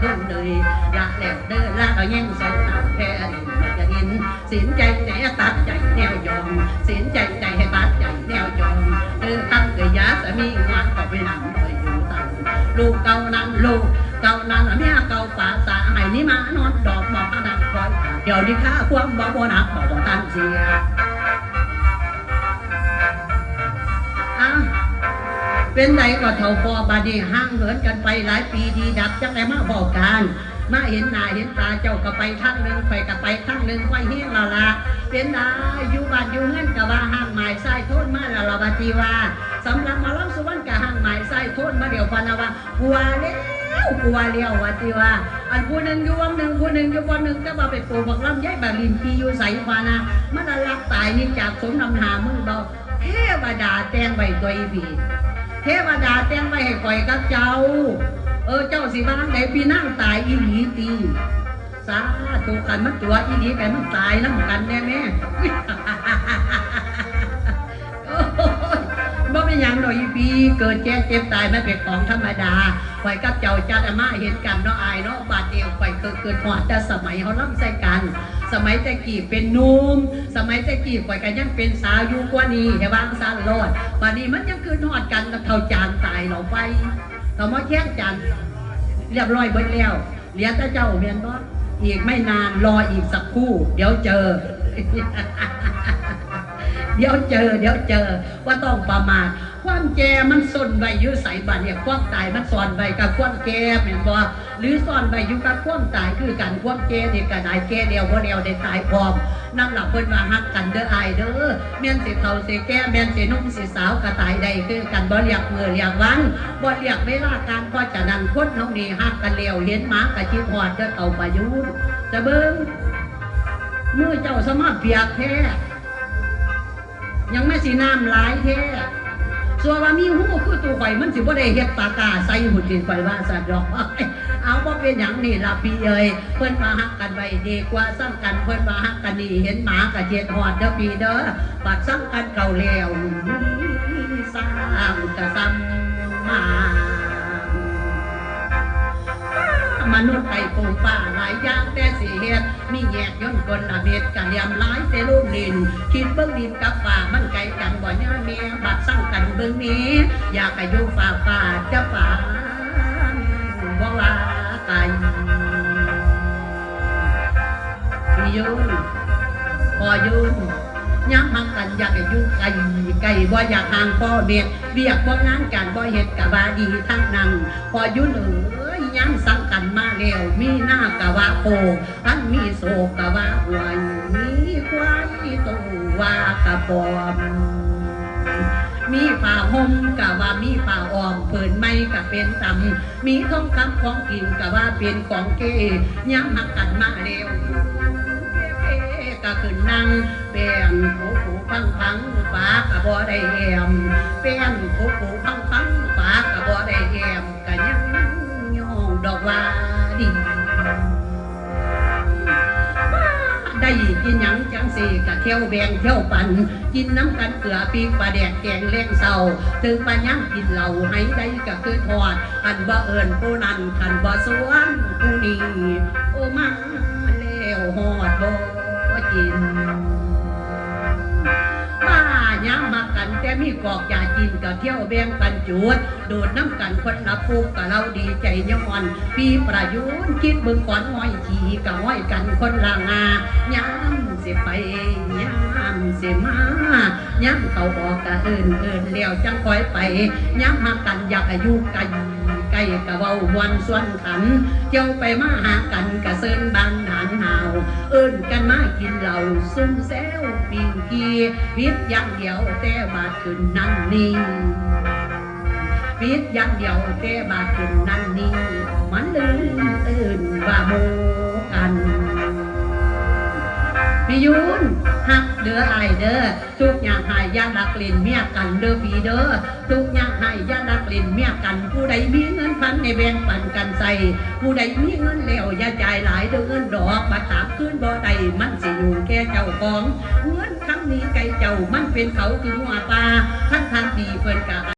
คนเลยละแล้วเด้อละก็ยังสาหน้าแพ้ดินกระดินสินใจใจตัดใจแนวยอมสินใจใจให้ตัดใจแนวยอมเออทำเกยยาสามีงานก็ไปนั่งคอยอยู่ตังลูกเก่านั้นลูกเก่านั้นเมียเก่าป่าสาให้นี่มานอนดอกบอกพนักคอยเดี๋ยวนี้ข้าความบ่บ่หนักบ่บ่ทันเสีย เป็นไรก็เท่าพอบาดีห่างเหินกันไปหลายปีดีดับจังไรมาบอกกันมาเห็นหน้าเห็นตาเจ้าก็ไปทั้งหนึ่งไปก็ไปทั้งหนึ่งไว้เฮียงละละเป็นไดอยู่บ้านอยู่เงินกะว่าห่างหมายไส้โทษมาละละบาจีว่าสำหรับมาล้ำสุวรรณกะห่างหมายไส้โทษมาเดี๋ยวพอนะว่ากลัวแล้วกลัวเลี้ยววาจีว่าอันผู้หนึ่งอยู่วังหนึ่งผู้หนึ่งอยู่วันหนึ่งก็ว่าไปปลูกบักลำไยบบลินพีอยู่ใส่พานะมันละลักตายนี่จากสมนำหามึงเบาเทวดาแตงไว้ตัวอีบี วดาแต่งไว้ให้ก่อยกับเจ้า เออเจ้าสิบ้างไหนพี่นั่งตายอีหลีตีสาธุกันมันตัวอีหลีกันมันตายน้ำกันแน่แม่ ยังดอกอีปีเกิดแก่เจ็บตายมันเป็นของธรรมดาข่อยกับเจ้าจัดอามาเห็นกันเนาะอายเนาะบาดเดียวข่อยเกิดเกิดหอดแต่สมัยเขาล่ำใส่กัน สมัยต่กี่เป็นนุ่มสมัยต่กี่ข่อยกันยังเป็นสาวอยู่กว่านี้อย่าวางสารโลดวันนี้มันยังคือหอดกันกับเท่าจานตายเราไปเรามาแย่งจานเรียบร้อยเบิดแล้วเหลียแต่เจ้าเมียนบ่อีกไม่นานรออีกสักคู่ เดี๋ยวเจอ เดี๋ยวเจอ เดี๋ยวเจอ ว่าต้องประมาทความแก่มันซ่อนไว้อยู่ใส่บัตเนี่ยความตายมันซ่อนไว้กับความแก่แม่นบ่หรือซ่อนไว้อยู่กับความตายคือกันความแก่นี่ยก็ได้แก่เดียวบ่เดียวได้ตายพร้อมนั่นล่ะเพิ่นว่าฮักกันเด้อไอเด้อแม่นสิเฒ่าสิแก่แม่นสินุ่มสิสาวก็ตายได้คือกันบ่เรียกมือเรียกวันบ่เรียกเวลาการเพราะนั้นคนเฮานี่ฮักกันแล้วเห็นหมาก็คิดฮอดเด้อเฒ่าประยุทธ์จะเบิ่งมือเจ้าสมาเปียกแท้ ยังไม่สีน้ำหลายแท้ส่วนว่ามีหูคือตัวข่อยมันสิบ่ได้เฮ็ดปากกาใส่หุ่นดินข่อยว่าสัตว์ดอกเอาบ่เป็นหยังนี่ล่ะพี่เอ้ยเพิ่นมาฮักกันไว้ดีกว่าซ้ำกันเพิ่นมาฮักกันนี่เห็นหมากับเจ็ดหอดเด้อพี่เด้อปัดซ้ำกันเก่าแล้วสร้างกะซ้ำมา มนุษย์ไต่ปูป่าหลายอย่างแต่สิเฮ็ดมีแยกย่นกลละเม็ดกะเหลี่ยมหลายแต่ลูกดิน คิดเบิ่งดินกับป่ามันไกลกันบ่ย่าเมียบัดสั่งกันเบิ่งนี้ อยากให้อยู่ฝ่าป่าจะป่าบ่ว่าไกลพี่ยุนพอยุนย้ำหักกันอยากอยู่ไกลไกลบ่อยากห่างพ่อเม็ดเรียกบ่งานการบ่เฮ็ดกะว่าดีทั้งนั้นพอยุนเอ้ย ย้ำสังกันมาแล้วมีหน้ากะว่าโคอันมีโศกกะว่าหวยมีควายตัวว่ากะปอมมีผ้าห่มกะว่ามีผ้าอ้อมเปินไม่กะเป็นตำมีทองคำของกินกะว่าเป็นของเกย้ำหักกันมาเร็วเอ๊ะก็ขึ้นนั่งแป้งโผผูพังพัง กินหยังจังสีกะเที่ยวแบงเที่ยวปัน กินน้ำกันเกลือปีกปลาแดกแกงเล้งเศร้าถึงปลาย่างกินเหล่าให้ได้กะคือทอดอันบ่เอิญผู้นั้นขันบ่สวนผู้นี้โอ้มาแล้วหอดบ่กิน แต่มีกอกอยากินก็เที่ยวแบ่งกันจูดโดดน้ำกันคนละปูกับเราดีใจย้อน ปีประยุนคิดเบึงก่อนห้อยขี่กับห้อยกันคนละงาย้ำสิไปย้ำสิมาย้ำเขาบอกกะเอินเอินแล้วจังคอยไปย้ำมากันอยากอายุกัน ไกลกะเว้ามวนส่วนขันเที่ยวไปมาหากันกะเซินบางหานหาว เอิ้นกันมากินเหล่าซุ่มแซวปิงกีพิษอย่างเดียวแต่บาดขึ้นนั่นนี่พิษอย่างเดียวแต่บาดขึ้นนั่นนี่มันลืมเอิ้นว่าโมกัน พี่ยุนหักเด้อไอเด้อทุกอย่างหายยาลักลินเมียกันเด้อพี่เด้อทุกอย่างหายยาลักลินเมียกัน ผู้ใดมีเงินพันในแบ่งปันกันใส่ ผู้ใดมีเงินแล้วอย่าจ่ายหลายเด้อเงินดอกมาถามคืนบ่ใดมันสิอยู่แก่เจ้าของเงินครั้งนี้ไก่เจ้ามันเป็นเขาคือหัวปลาท่านทางดีเพิ่นกะ